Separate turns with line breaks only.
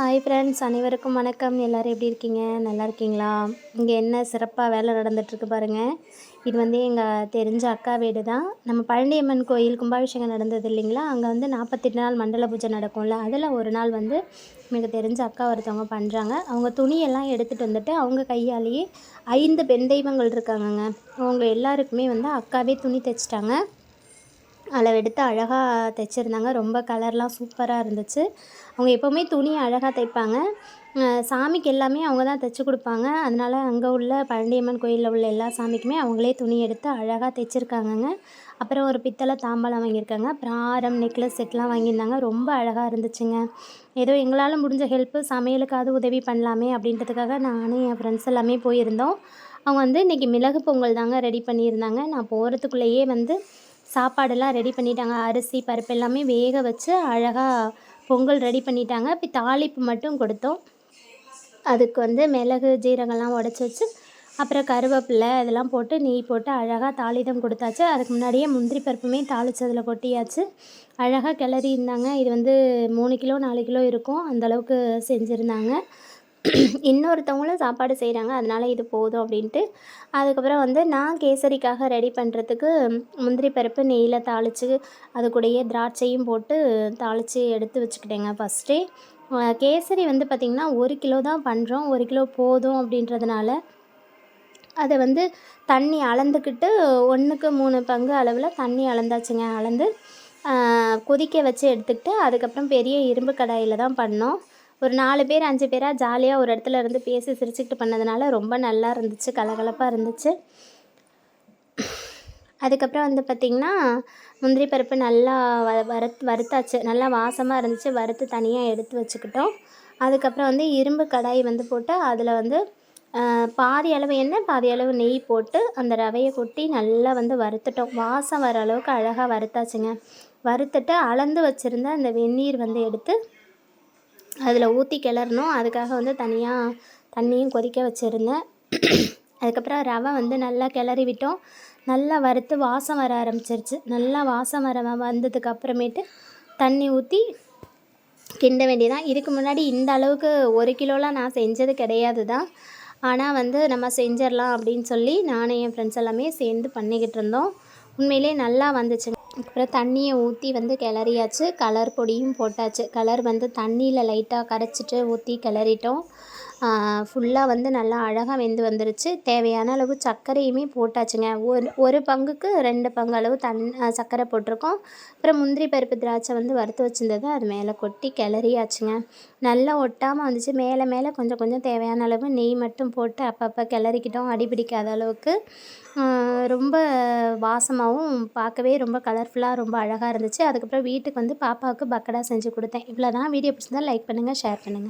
hi friends அனைவருக்கும் வணக்கம் எல்லோரும் எப்படி இருக்கீங்க நல்லா இருக்கீங்களா இங்கே என்ன சிறப்பாக வேலை நடந்துகிட்ருக்கு பாருங்கள் இது வந்து எங்கள் தெரிஞ்ச அக்கா வீடு தான் நம்ம பழனியம்மன் கோயில் கும்பாபிஷேகம் நடந்தது இல்லைங்களா அங்கே வந்து நாற்பத்தெட்டு நாள் மண்டல பூஜை நடக்கும்ல அதில் ஒரு நாள் வந்து எனக்கு தெரிஞ்ச அக்கா ஒருத்தவங்க பண்ணுறாங்க அவங்க துணியெல்லாம் எடுத்துகிட்டு வந்துட்டு அவங்க கையாலேயே ஐந்து பெண் தெய்வங்கள் இருக்காங்கங்க அவங்க எல்லாருக்குமே வந்து அக்காவே துணி தைச்சிட்டாங்க அளவெடுத்து அழகாக தைச்சிருந்தாங்க ரொம்ப கலர்லாம் சூப்பராக இருந்துச்சு அவங்க எப்போவுமே துணி அழகாக தைப்பாங்க சாமிக்கு எல்லாமே அவங்க தான் தைச்சி கொடுப்பாங்க அதனால் அங்கே உள்ள பழண்டியம்மன் கோயிலில் உள்ள எல்லா சாமிக்குமே அவங்களே துணி எடுத்து அழகாக தைச்சிருக்காங்கங்க அப்புறம் ஒரு பித்தளை தாம்பாளம் வாங்கியிருக்காங்க அப்புறம் ஆரம் நெக்லஸ் செட்லாம் வாங்கியிருந்தாங்க ரொம்ப அழகாக இருந்துச்சுங்க ஏதோ எங்களால் முடிஞ்ச ஹெல்ப்பு சமையலுக்காவது உதவி பண்ணலாமே அப்படின்றதுக்காக நானும் என் ஃப்ரெண்ட்ஸ் எல்லாமே போயிருந்தோம் அவங்க வந்து இன்றைக்கி மிளகு பொங்கல் தாங்க ரெடி பண்ணியிருந்தாங்க நான் போகிறதுக்குள்ளேயே வந்து சாப்பாடெல்லாம் ரெடி பண்ணிட்டாங்க அரிசி பருப்பு எல்லாமே வேக வச்சு அழகாக பொங்கல் ரெடி பண்ணிட்டாங்க இப்போ தாளிப்பு மட்டும் கொடுத்தோம் அதுக்கு வந்து மிளகு ஜீரகம்லாம் உடச்சி வச்சு அப்புறம் கருவேப்பிலை இதெல்லாம் போட்டு நெய் போட்டு அழகாக தாளிதம் கொடுத்தாச்சு அதுக்கு முன்னாடியே முந்திரி பருப்புமே தாளித்ததில் கொட்டியாச்சு அழகாக கிளறி இருந்தாங்க இது வந்து மூணு கிலோ நாலு கிலோ இருக்கும் அந்தளவுக்கு செஞ்சுருந்தாங்க இன்னொருத்தவங்களும் சாப்பாடு செய்கிறாங்க அதனால் இது போதும் அப்படின்ட்டு அதுக்கப்புறம் வந்து நான் கேசரிக்காக ரெடி பண்ணுறதுக்கு முந்திரி பருப்பு நெய்யில் தாளித்து அது கூட திராட்சையும் போட்டு தாளித்து எடுத்து வச்சுக்கிட்டேங்க ஃபஸ்ட்டே கேசரி வந்து பார்த்திங்கன்னா ஒரு கிலோ தான் பண்ணுறோம் ஒரு கிலோ போதும் அப்படின்றதுனால அதை வந்து தண்ணி அளந்துக்கிட்டு ஒன்றுக்கு மூணு பங்கு அளவில் தண்ணி அளந்தாச்சுங்க அளந்து கொதிக்க வச்சு எடுத்துக்கிட்டு அதுக்கப்புறம் பெரிய இரும்பு கடாயில் தான் பண்ணோம் ஒரு நாலு பேர் அஞ்சு பேராக ஜாலியாக ஒரு இடத்துல இருந்து பேசி சிரிச்சுக்கிட்டு பண்ணதுனால ரொம்ப நல்லா இருந்துச்சு கலகலப்பாக இருந்துச்சு அதுக்கப்புறம் வந்து பார்த்திங்கன்னா முந்திரி பருப்பு நல்லா வ வறுத் வறுத்தாச்சு நல்லா வாசமாக இருந்துச்சு வறுத்து தனியாக எடுத்து வச்சுக்கிட்டோம் அதுக்கப்புறம் வந்து இரும்பு கடாய் வந்து போட்டு அதில் வந்து பாதி அளவு எண்ணெய் பாதி அளவு நெய் போட்டு அந்த ரவையை கொட்டி நல்லா வந்து வறுத்துட்டோம் வாசம் வர அளவுக்கு அழகாக வறுத்தாச்சுங்க வறுத்துட்டு அளந்து வச்சுருந்த அந்த வெந்நீர் வந்து எடுத்து அதில் ஊற்றி கிளறணும் அதுக்காக வந்து தனியாக தண்ணியும் கொதிக்க வச்சுருந்தேன் அதுக்கப்புறம் ரவை வந்து நல்லா கிளறி விட்டோம் நல்லா வறுத்து வாசம் வர ஆரம்பிச்சிருச்சு நல்லா வாசம் வர வந்ததுக்கு அப்புறமேட்டு தண்ணி ஊற்றி கிண்ட வேண்டியதான் இதுக்கு முன்னாடி இந்த அளவுக்கு ஒரு கிலோலாம் நான் செஞ்சது கிடையாது தான் ஆனால் வந்து நம்ம செஞ்சிடலாம் அப்படின்னு சொல்லி நானும் என் ஃப்ரெண்ட்ஸ் எல்லாமே சேர்ந்து பண்ணிக்கிட்டு இருந்தோம் உண்மையிலே நல்லா வந்துச்சுங்க அப்புறம் தண்ணியை ஊற்றி வந்து கிளறியாச்சு கலர் பொடியும் போட்டாச்சு கலர் வந்து தண்ணியில் லைட்டாக கரைச்சிட்டு ஊற்றி கிளறிட்டோம் ஃபுல்லாக வந்து நல்லா அழகாக வெந்து வந்துருச்சு தேவையான அளவு சர்க்கரையுமே போட்டாச்சுங்க ஒரு ஒரு பங்குக்கு ரெண்டு பங்கு அளவு தண் சர்க்கரை போட்டிருக்கோம் அப்புறம் முந்திரி பருப்பு திராட்சை வந்து வறுத்து வச்சுருந்தது அது மேலே கொட்டி கிளறியாச்சுங்க நல்லா ஒட்டாமல் வந்துச்சு மேலே மேலே கொஞ்சம் கொஞ்சம் தேவையான அளவு நெய் மட்டும் போட்டு அப்பப்போ கிளறிக்கிட்டோம் அடி பிடிக்காத அளவுக்கு ரொம்ப வாசமாகவும் பார்க்கவே ரொம்ப கலர்ஃபுல்லாக ரொம்ப அழகாக இருந்துச்சு அதுக்கப்புறம் வீட்டுக்கு வந்து பாப்பாவுக்கு பக்கடா செஞ்சு கொடுத்தேன் இவ்வளோ தான் வீடியோ பிடிச்சிருந்தால் லைக் பண்ணுங்கள் ஷேர் பண்ணுங்கள்